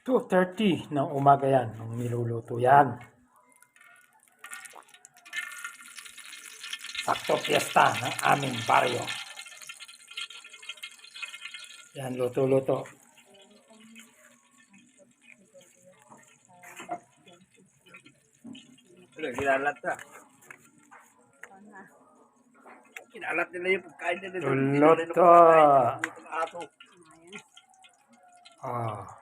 2.30 ng umaga yan nung niluluto yan. Sakto piyesta ng aming baryo. Yan, luto-luto. Ano, kinalat na. Kinalat nila yung pagkain nila. Luto. Ah,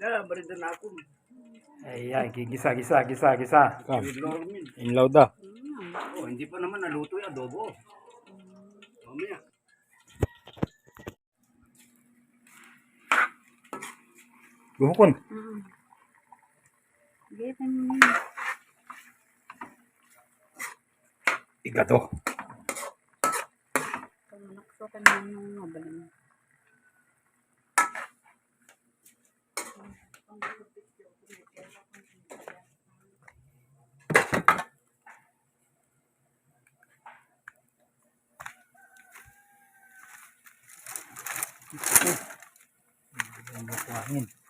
Na, barida na ako. ayan, gigisa, gisa, gisa, gisa. Inlaw da. Oh, hindi pa naman naluto yung adobo. Mamaya. Buhukon. Gitan mo. Igato. Kung manakso ka naman yung mabalang. Ang bukuhanin.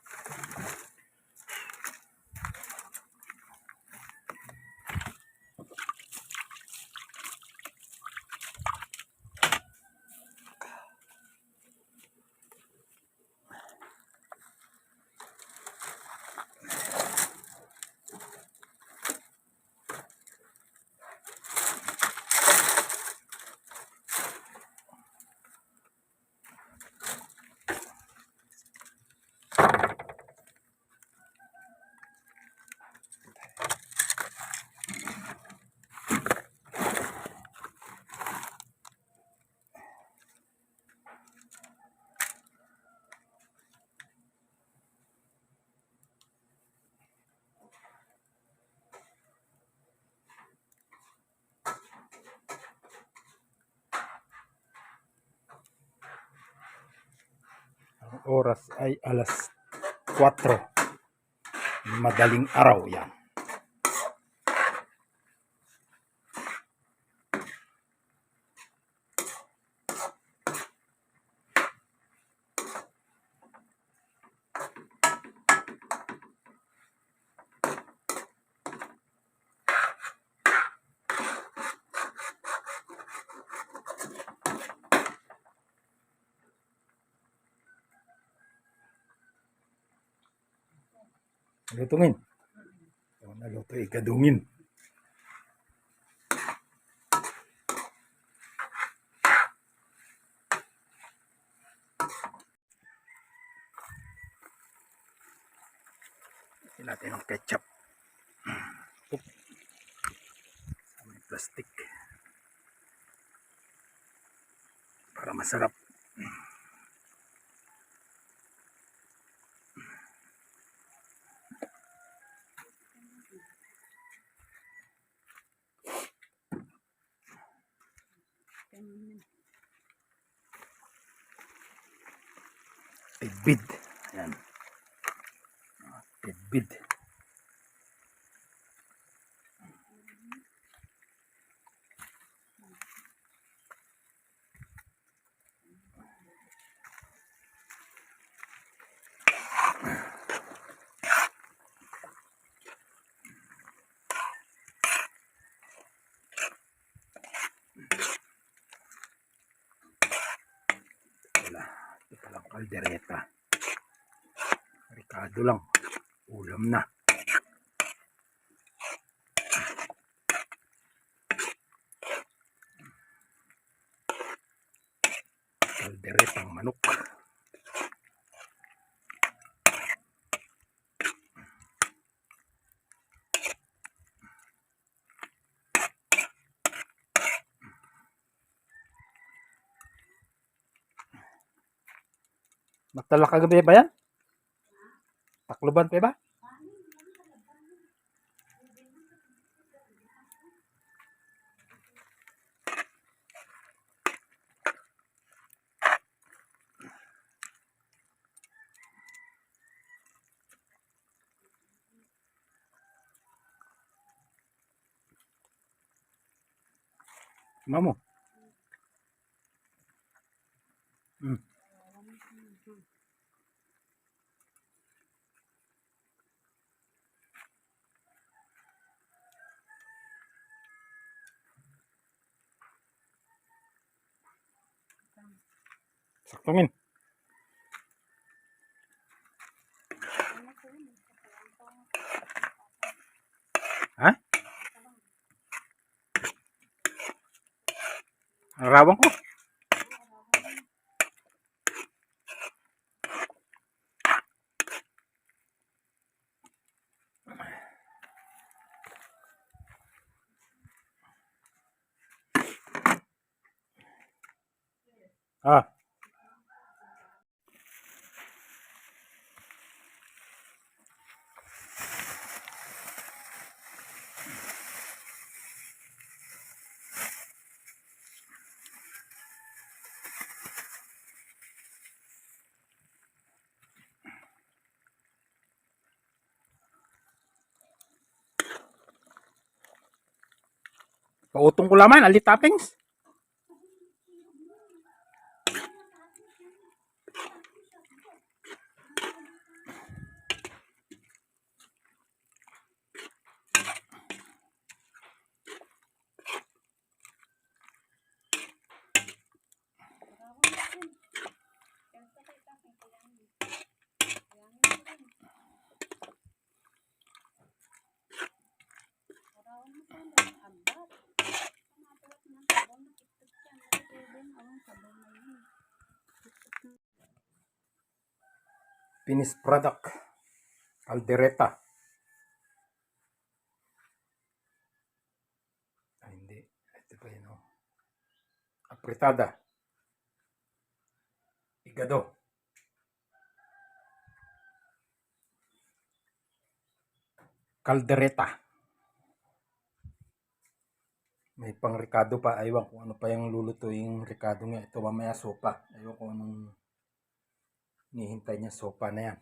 Oras ay alas 4. Madaling araw yan. Lutungin. So, naluto ikadungin. Lagyan natin ng ketchup. Oop. May plastic. Para masarap. Tidbid. Ayan. Ah, Tidbid. Wala. Ito palang kaldereta. Ricado lang. Ulam na. Kalderetang manok. Magtala ka gabi ba yan? Takloban pa ba? Mamo. Hmm. Saktungin. Ha? Arawan ko. Ah. Pautong ko laman, alit toppings. Finished product. Caldereta. Ay, hindi. Ito pa yun, oh. Apretada. Igado. Caldereta. May pang Ricardo pa. Aywan kung ano pa yung lulutuin Ricardo nga. Ito mamaya sopa. Aywan kung anong Nihintay niya sopa na yan.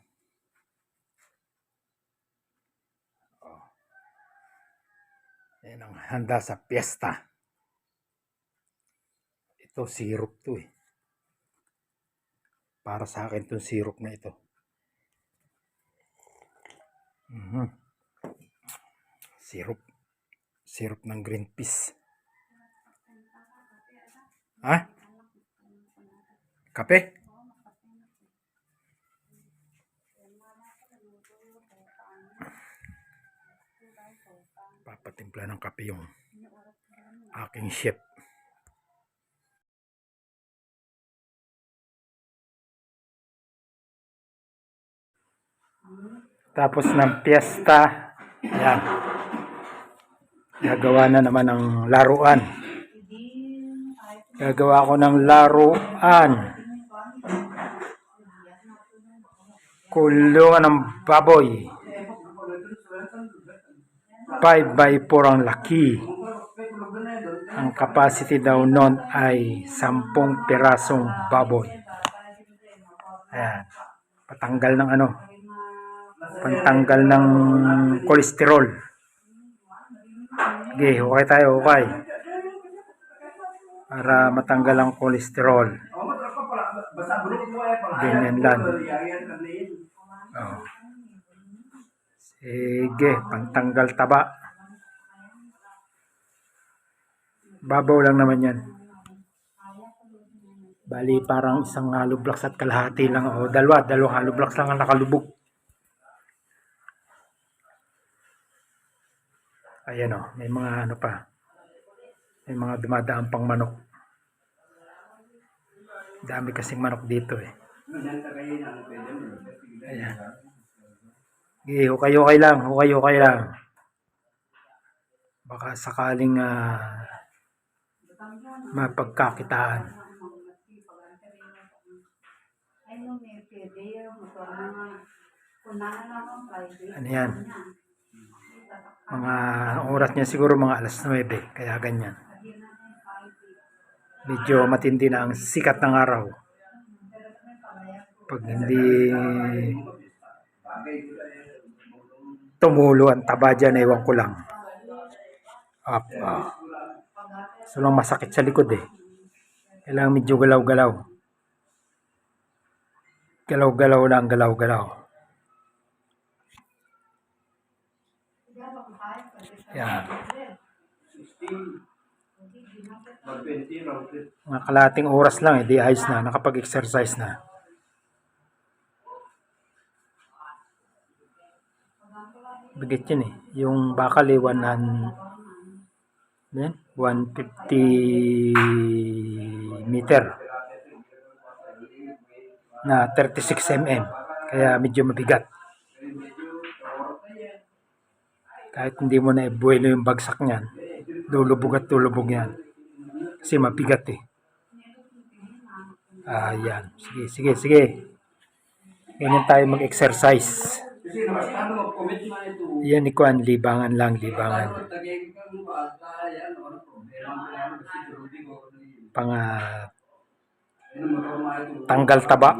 Oh. Yan ang handa sa piyesta. Ito syrup to eh. Para sa akin itong syrup na ito. Mhm. Syrup. Syrup ng green peas. Ha? Kape? Papatimpla ng kape yung aking chef. Tapos ng piyesta, yan. Gagawa na naman ng laruan. Gagawa ko ng laruan. Kulungan ng baboy. 5 by 4 ang laki. Ang capacity daw nun ay 10 pirasong baboy. Ayan. Patanggal ng ano. Pantanggal ng kolesterol. Okay, okay tayo, okay. Para matanggal ang kolesterol. Ganyan lang. Oh. Sige, pantanggal taba. Babaw lang naman yan. Bali, parang isang hollow blocks at kalahati lang. O, dalawa, dalawang hollow blocks lang ang nakalubog. Ayan o, may mga ano pa. May mga dumadaan pang manok. Dami kasing manok dito eh. Ayan. Okay, okay, okay lang. Okay, okay lang. Baka sakaling ah, mapagkakitaan. Ano yan? Mga oras niya siguro mga alas 9. Kaya ganyan. Medyo matindi na ang sikat ng araw. Pag hindi tumulo ang taba dyan, ewan ko lang. Up, ah. So lang masakit sa likod eh. Kailangan medyo galaw-galaw. Galaw-galaw lang, galaw-galaw. Yan. Mag-20 round trip. Mga kalating oras lang eh, di ayos na, nakapag-exercise na. Bigit yun eh. Yung bakal eh, 100, yan, 150 meter na 36 mm. Kaya medyo mabigat. Kahit hindi mo na ibuelo yung bagsak niyan, lulubog at lulubog yan. Kasi mabigat eh. Ayan. Sige, sige, sige. Ganyan tayo mag-exercise. Yan ni Kuan, libangan lang, libangan. Pang tanggal taba.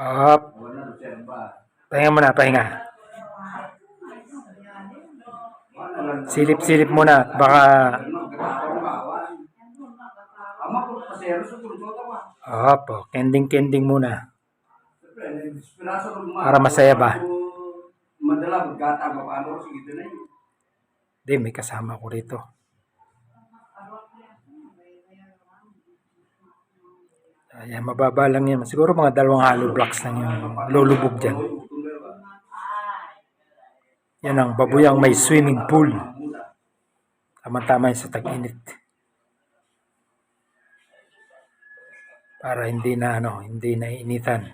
Up. Pahinga muna, pahinga. Silip-silip muna. Baka. Ama pasero sa ba? oh, Kending-kending muna. Para masaya ba? Madala, maggata, paano ko sige na yun. Hindi, may kasama ko rito. Ayan, mababa lang yan. Siguro mga dalawang hollow blocks lang yung lulubog dyan. Yan ang babuyang may swimming pool. Tama-tama sa tag-init. Para hindi na ano, hindi na initan.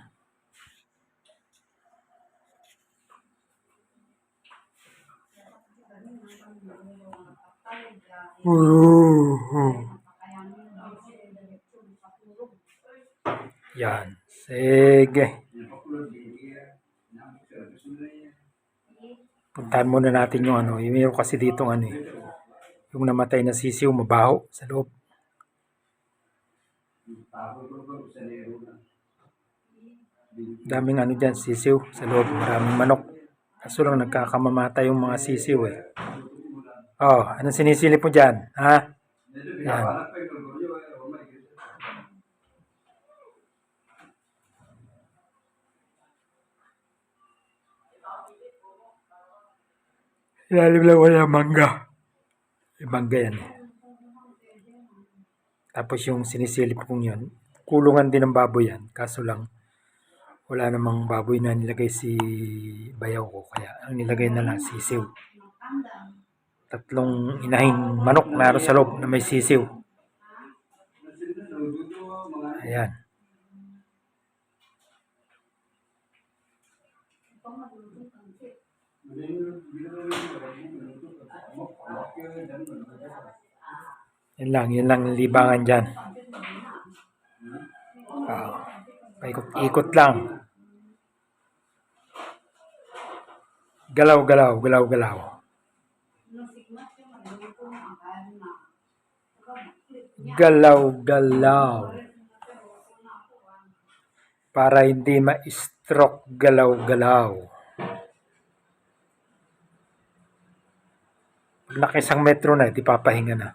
Yan. Sige. Puntahan muna natin yung ano. Yung meron kasi dito ano eh. Yung namatay na sisiw, mabaho sa loob. Daming ano dyan, sisiw sa loob. Maraming manok. Kaso lang nagkakamamatay yung mga sisiw eh. Oh, anong sinisilip mo dyan? Ha? Yan. Ilalim lang wala mangga. Mangga yan eh. Tapos yung sinisilip kong yun, kulungan din ng baboy yan. Kaso lang, wala namang baboy na nilagay si bayaw ko. Kaya ang nilagay na lang sisiw. Tatlong inahing manok na sa loob na may sisiw. Ayan. Yan lang, yun lang ang libangan dyan. Ah, paikot-ikot lang. Galaw, galaw, galaw, galaw. Galaw, galaw. Para hindi ma-stroke, galaw, galaw. Pag nakisang metro na, di papahinga na.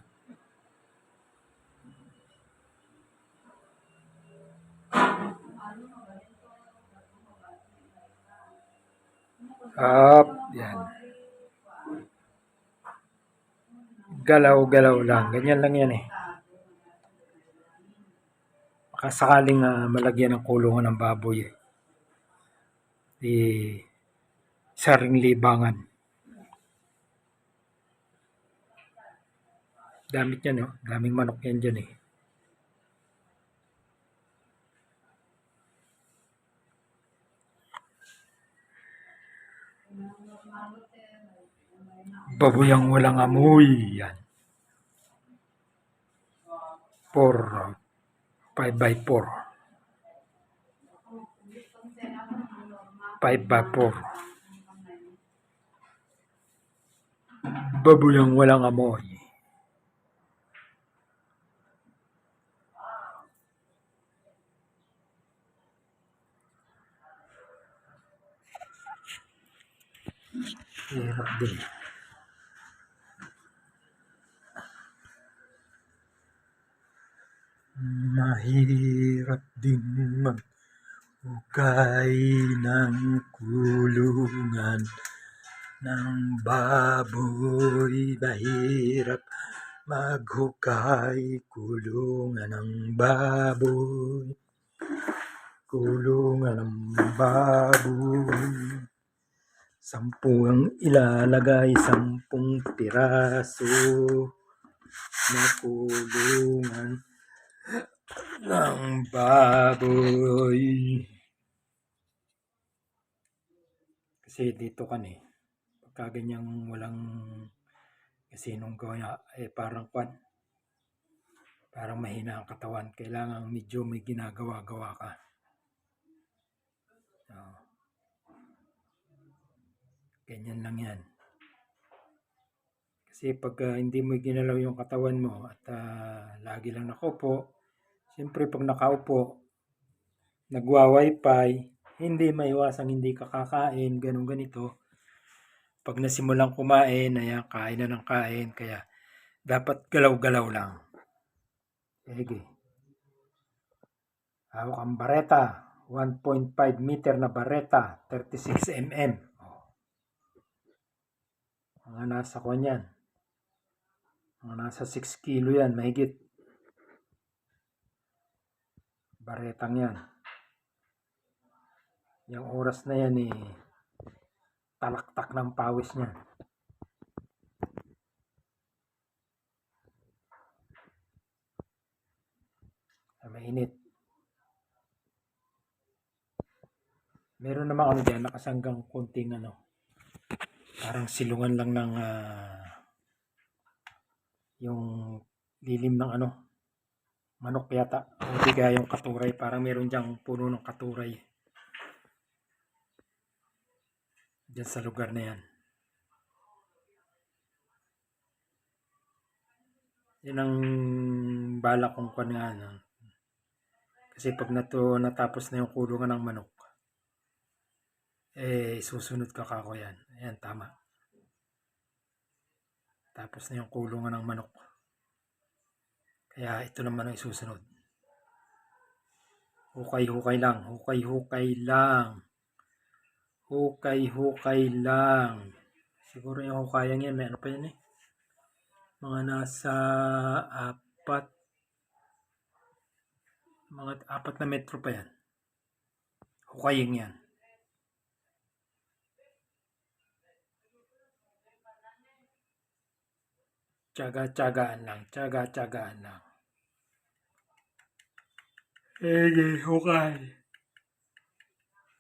Up, yan. Galaw-galaw lang. Ganyan lang yan eh. Baka sakaling ah, malagyan ng kulungan ng baboy eh. Di saring libangan. Damit yan, no? Daming manok yan dyan eh. Baboyang walang amoy. Yan. 4 5 by 4 5 by 4 Baboyang walang amoy. Hirap din. Mahirap din mag-ukay ng kulungan ng baboy. Mahirap maghukay kulungan ng baboy. Kulungan ng baboy. Sampu ang ilalagay sampung piraso na kulungan ng baboy. Kasi dito kan eh pagka ganyang walang kasinong gawa eh parang kwan parang mahina ang katawan. Kailangan medyo may ginagawa-gawa ka. Oo. ganyan lang yan. Kasi pag ah, hindi mo ginalaw yung katawan mo at ah, lagi lang nakaupo siyempre pag nakaupo nagwa-wifi hindi maiwasang hindi ka kakain ganun ganito pag nasimulang kumain, ayan, kain na ng kain. Kaya, dapat galaw-galaw lang. Sige. Hawak ang bareta. 1.5 meter na bareta. 36 mm. Mga nasa kwan yan. Mga nasa 6 kilo yan. Mahigit. Baretang yan. Yung oras na yan eh talaktak ng pawis niya. Ay, mainit. Meron namang ano dyan, nakasanggang konting ano, parang silungan lang ng ah, yung lilim ng ano, manok yata. Di kaya yung katuray, parang meron diyang puno ng katuray. Diyan sa lugar na yan. Yan ang balak kong kwan? Kasi pag nato, natapos na yung kulungan ng manok, eh, susunod ka kako yan. Ayan, tama. Tapos na yung kulungan ng manok. Kaya ito naman ang isusunod. Hukay-hukay lang. Hukay-hukay lang. Hukay-hukay lang. Siguro yung hukayang yan, may ano pa yan eh. Mga nasa apat. Mga apat na metro pa yan. Hukayang yan. Tsaga-tsagaan lang. Tsaga-tsagaan lang. Eh, hukay.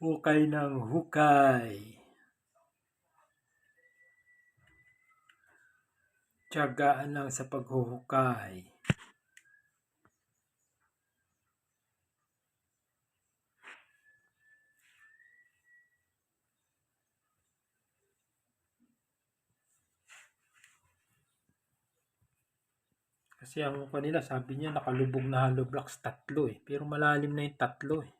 Hukay ng hukay. Tiyagaan lang sa paghuhukay. Kasi ang kanila, sabi niya, nakalubog na hollow blocks tatlo eh. Pero malalim na yung tatlo eh.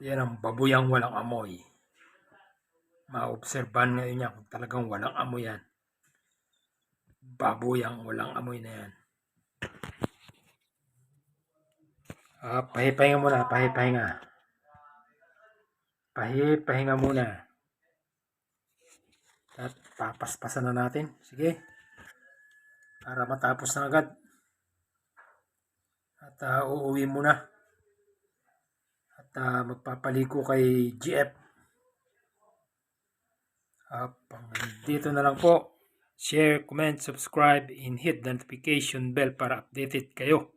Yan ang babuyang walang amoy. Maobserban ngayon niya kung talagang walang amoy yan. Babuyang walang amoy na yan. Ah, pahipahinga muna, pahipahinga. Pahipahinga muna. At papaspasan na natin. Sige. Para matapos na agad. At ah, uuwi muna. At ah, magpapaliko kay GF. Uh, dito na lang po. Share, comment, subscribe, and hit the notification bell para updated kayo.